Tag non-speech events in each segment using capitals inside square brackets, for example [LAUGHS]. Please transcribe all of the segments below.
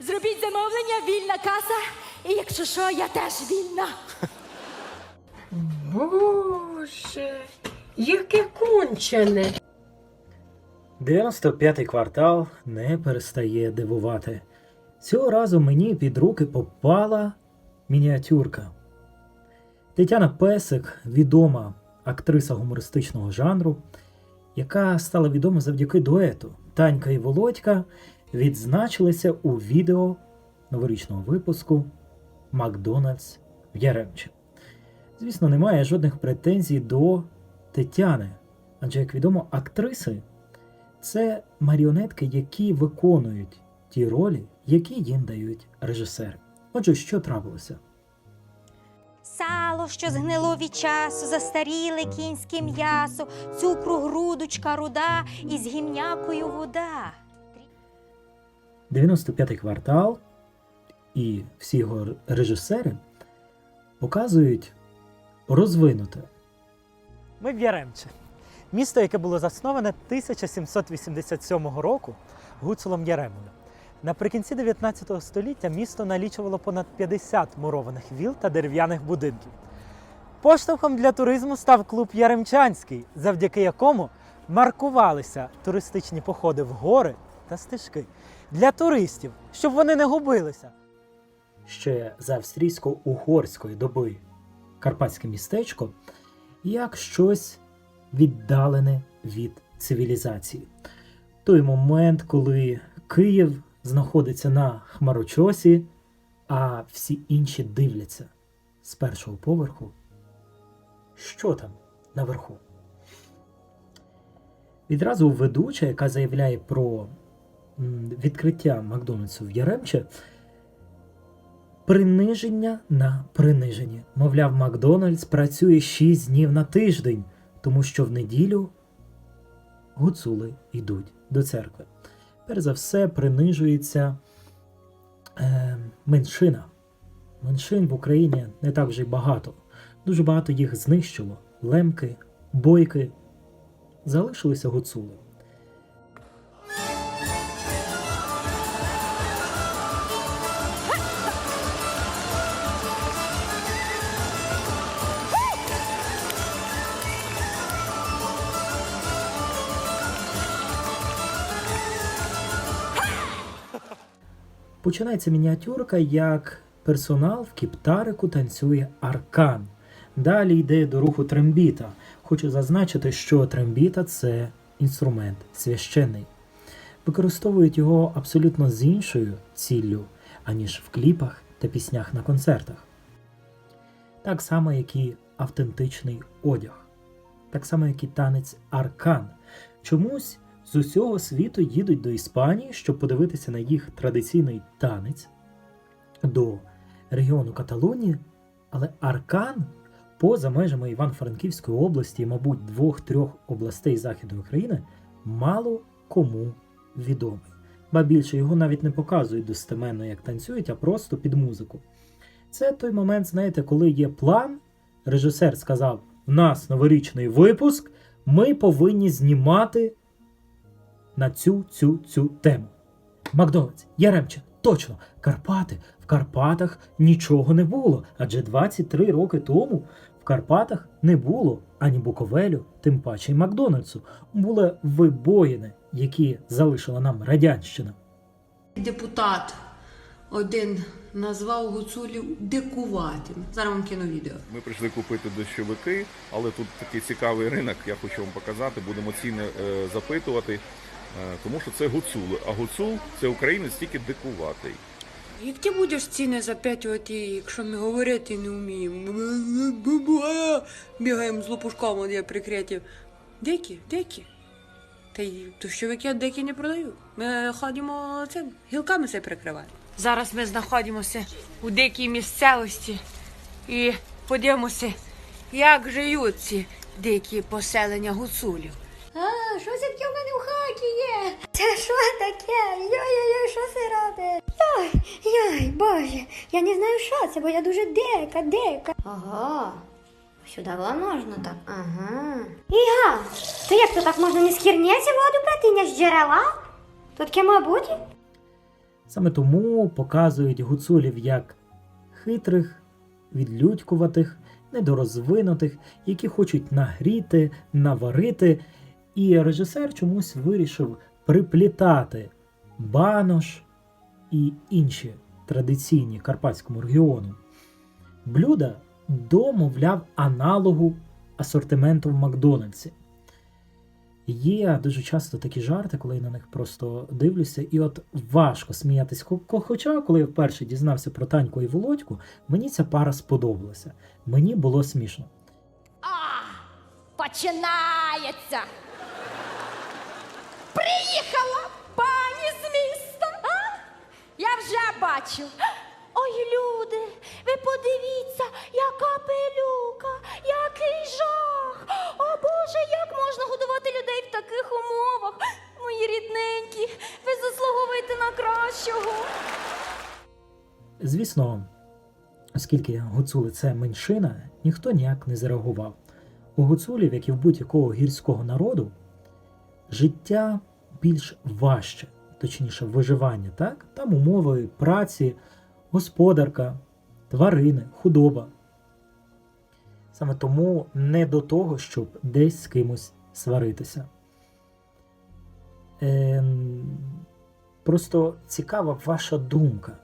Зробіть замовлення, вільна каса. І якщо що, я теж вільна. [LAUGHS] Боже, яке кончене. 95-й квартал не перестає дивувати. Цього разу мені під руки попала мініатюрка. Тетяна Песик, відома актриса гумористичного жанру, яка стала відома завдяки дуету. Танька і Володька відзначилися у відео новорічного випуску Макдональдс в Яремчі. Звісно, немає жодних претензій до Тетяни, адже, як відомо, актриси це маріонетки, які виконують ті ролі, які їм дають режисери. Отже, що трапилося? Сало, що згнило від часу, застаріле кінське м'ясо, цукру грудочка руда і з гімнякою вода. 95-й квартал і всі його режисери показують розвинуте. Ми в Яремче. Місто, яке було засноване 1787 року Гуцулом Яремою. Наприкінці 19 століття місто налічувало понад 50 мурованих віл та дерев'яних будинків. Поштовхом для туризму став клуб Яремчанський, завдяки якому маркувалися туристичні походи в гори та стежки для туристів, щоб вони не губилися. Ще за австрійсько-угорської доби карпатське містечко як щось віддалене від цивілізації. Той момент, коли Київ знаходиться на хмарочосі, а всі інші дивляться з першого поверху. Що там наверху? Відразу ведуча, яка заявляє про відкриття Макдональдсу в Яремче, приниження на приниженні. Мовляв, Макдональдс працює 6 днів на тиждень, тому що в неділю гуцули йдуть до церкви. Перш за все, принижується е, меншина. Меншин в Україні не так вже й багато. Дуже багато їх знищило. Лемки, бойки. Залишилися гуцули. Починається мініатюрка, як персонал в кіптарику танцює аркан. Далі йде до руху трембіта. Хочу зазначити, що трембіта це інструмент священний. Використовують його абсолютно з іншою ціллю, аніж в кліпах та піснях на концертах. Так само, як і автентичний одяг, так само, як і танець аркан. Чомусь з усього світу їдуть до Іспанії, щоб подивитися на їх традиційний танець до регіону Каталонії, але Аркан поза межами Івано-Франківської області, і, мабуть, двох-трьох областей Західної України, мало кому відомий. Ба більше його навіть не показують достеменно, як танцюють, а просто під музику. Це той момент, знаєте, коли є план, режисер сказав: в нас новорічний випуск, ми повинні знімати на цю цю цю тему. Макдональдс, Яремче, точно, Карпати. В Карпатах нічого не було, адже 23 роки тому в Карпатах не було ані Буковелю, тим паче й Макдональдсу. Були вибоїни, які залишила нам радянщина. Депутат один назвав гуцулів дикуватим. Зараз вам кину відео. Ми прийшли купити дощовики, але тут такий цікавий ринок, я хочу вам показати, будемо ціни е, запитувати, тому що це гуцули. А гуцул це українець тільки дикуватий. Як ти будеш ціни запитувати, якщо ми говорити не вміємо? Бігаємо з лопушком, де прикриті. Дикі, дикі. Та й дощовики дикі не продають. Ми ходимо цим гілками все прикриваємо. Зараз ми знаходимося у дикій місцевості і подивимося, як живуть ці дикі поселення гуцулів. Що це таке в мене в хаті є? Це що таке? Йой-йой-йой, що це робить? Йой, йой, боже, я не знаю, що це, бо я дуже дика, дика. Ага. Сюди можна так? Ага. Іга, то як то так можна не з хірниці воду брати, не з джерела? Тут таке мабуть? Саме тому показують гуцулів як хитрих, відлюдькуватих, недорозвинутих, які хочуть нагріти, наварити. І режисер чомусь вирішив приплітати банош і інші традиційні карпатському регіону блюда до, мовляв, аналогу асортименту в Макдональдсі. Є дуже часто такі жарти, коли я на них просто дивлюся, і от важко сміятись. Хо- хо- Хоча, коли я вперше дізнався про Таньку і Володьку, мені ця пара сподобалася. Мені було смішно. А, починається. Приїхала пані з міста. А? Я вже бачу. Ой, люди, ви подивіться, яка пилюка, який жах. О Боже, як можна годувати людей в таких умовах? Мої рідненькі, ви заслуговуєте на кращого. Звісно, оскільки гуцули це меншина, ніхто ніяк не зареагував. У гуцулів, як і в будь-якого гірського народу, життя більш важче, точніше, виживання, так? Там умови праці, господарка, тварини, худоба. Саме тому не до того, щоб десь з кимось сваритися. Ем, просто цікава ваша думка.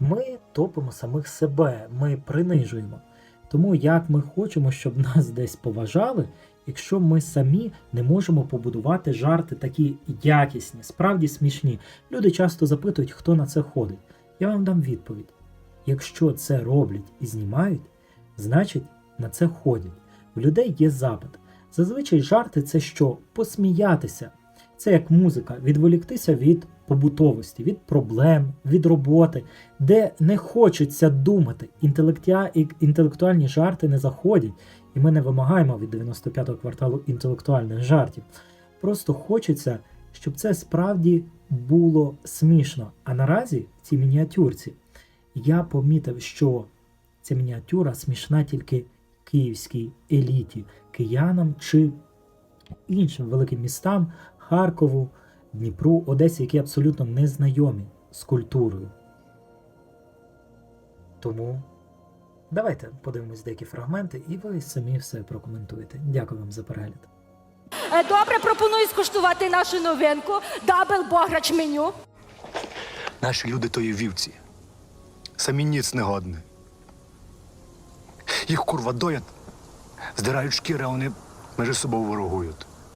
Ми топимо самих себе, ми принижуємо. Тому як ми хочемо, щоб нас десь поважали, якщо ми самі не можемо побудувати жарти такі якісні, справді смішні. Люди часто запитують, хто на це ходить. Я вам дам відповідь: якщо це роблять і знімають, значить на це ходять. У людей є запит. Зазвичай жарти це що? Посміятися. Це як музика, відволіктися від побутовості, від проблем, від роботи, де не хочеться думати. Інтелектуальні жарти не заходять, і ми не вимагаємо від 95-го кварталу інтелектуальних жартів. Просто хочеться, щоб це справді було смішно. А наразі в цій мініатюрці я помітив, що ця мініатюра смішна тільки київській еліті, киянам чи іншим великим містам Харкову, Дніпру, Одесі, які абсолютно не знайомі з культурою. Тому давайте подивимось деякі фрагменти, і ви самі все прокоментуєте. Дякую вам за перегляд. Е, Добре, пропоную скуштувати нашу новинку дабл бограч меню. Наші люди то є вівці. Самі ніц не годне. Їх курва доять, здирають шкіри, а вони між собою ворогують.